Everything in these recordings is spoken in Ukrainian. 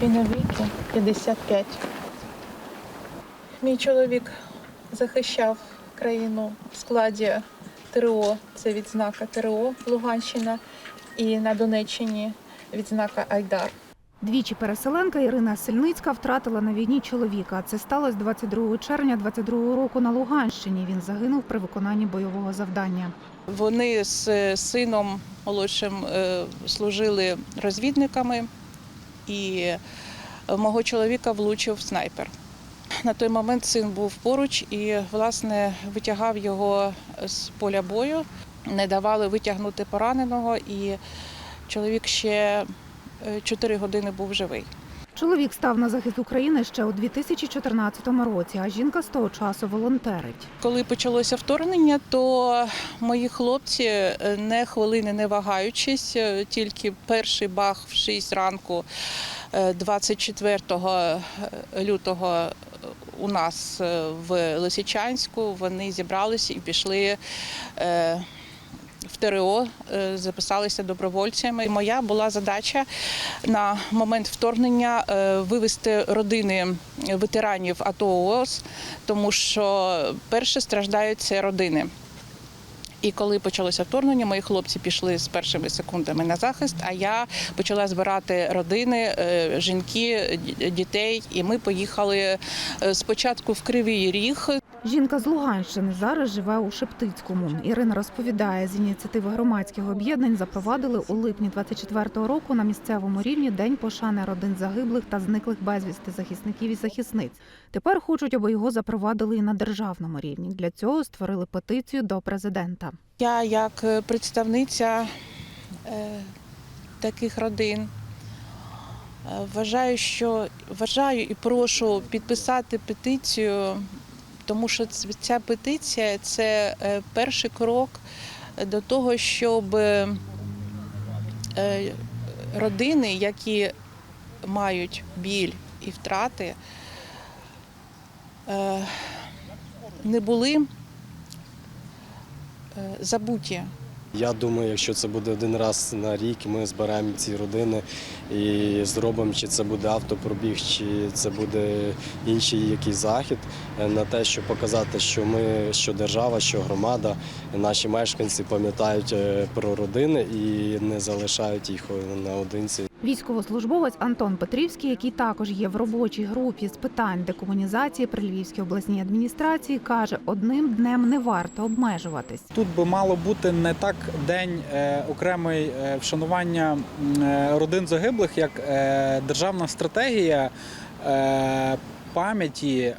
тобі навіки 55. Мій чоловік захищав країну в складі ТРО, це відзнака ТРО Луганщина, і на Донеччині відзнака Айдар. Двічі переселенка Ірина Сельницька втратила на війні чоловіка. Це сталося 22 червня 22 року на Луганщині. Він загинув при виконанні бойового завдання. Вони з сином молодшим е, служили розвідниками, і мого чоловіка влучив снайпер. На той момент син був поруч і, власне, витягав його з поля бою, не давали витягнути пораненого, і чоловік ще 4 години був живий. Чоловік став на захист України ще у 2014 році, а жінка з того часу волонтерить. Коли почалося вторгнення, то мої хлопці е, не хвилини не вагаючись, е, тільки перший бах в 6 ранку е, 24 лютого е, у нас в Лисичанську вони зібралися і пішли. В ТРО е, записалися добровольцями. Моя була задача на момент вторгнення е, вивести родини ветеранів АТО ООС, тому що перше страждають це родини. І коли почалося вторгнення, мої хлопці пішли з першими секундами на захист. А я почала збирати родини, е, жінки, дітей. І ми поїхали спочатку в Кривий Ріг. Жінка з Луганщини зараз живе у Шептицькому. Ірина розповідає, з ініціативи громадських об'єднань запровадили у липні 24-го року на місцевому рівні День пошани родин загиблих та зниклих безвісти захисників і захисниць. Тепер хочуть, аби його запровадили і на державному рівні. Для цього створили петицію до президента. Я, як е, представниця е, таких родин, е, вважаю, що вважаю і прошу підписати петицію, тому що ця петиція це е, перший крок до того, щоб е, родини, які мають біль і втрати, е, не були забуті. Я думаю, якщо це буде один раз на рік, ми збираємо ці родини і зробимо, чи це буде автопробіг, чи це буде інший якийсь захід е, на те, щоб показати, що ми, що держава, що громада, наші мешканці пам'ятають е, про родини і не залишають їх наодинці. Військовослужбовець Антон Петрівський, який також є в робочій групі з питань декомунізації при Львівській обласній адміністрації, каже, одним днем не варто обмежуватись. Тут би мало бути не так день е, окремий е, вшанування е, родин загиблих, як державна стратегія пам'яті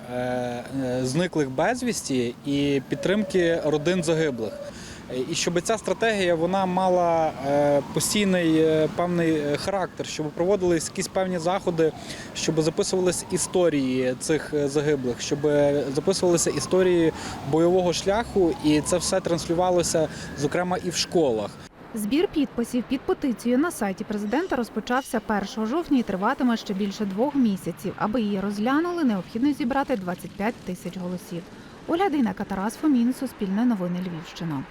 зниклих безвісті і підтримки родин загиблих. І щоб ця стратегія вона мала е, постійний е, певний е, характер, щоб проводились якісь певні заходи, щоб записувались історії цих загиблих, щоб записувалися історії бойового шляху, і це все транслювалося, зокрема, і в школах. Збір підписів під петицією на сайті президента розпочався 1 жовтня і триватиме ще більше двох місяців. Аби її розглянули, необхідно зібрати 25 тисяч голосів. Оля Дейнека, Тарас Фомін, Суспільне новини Львівщина.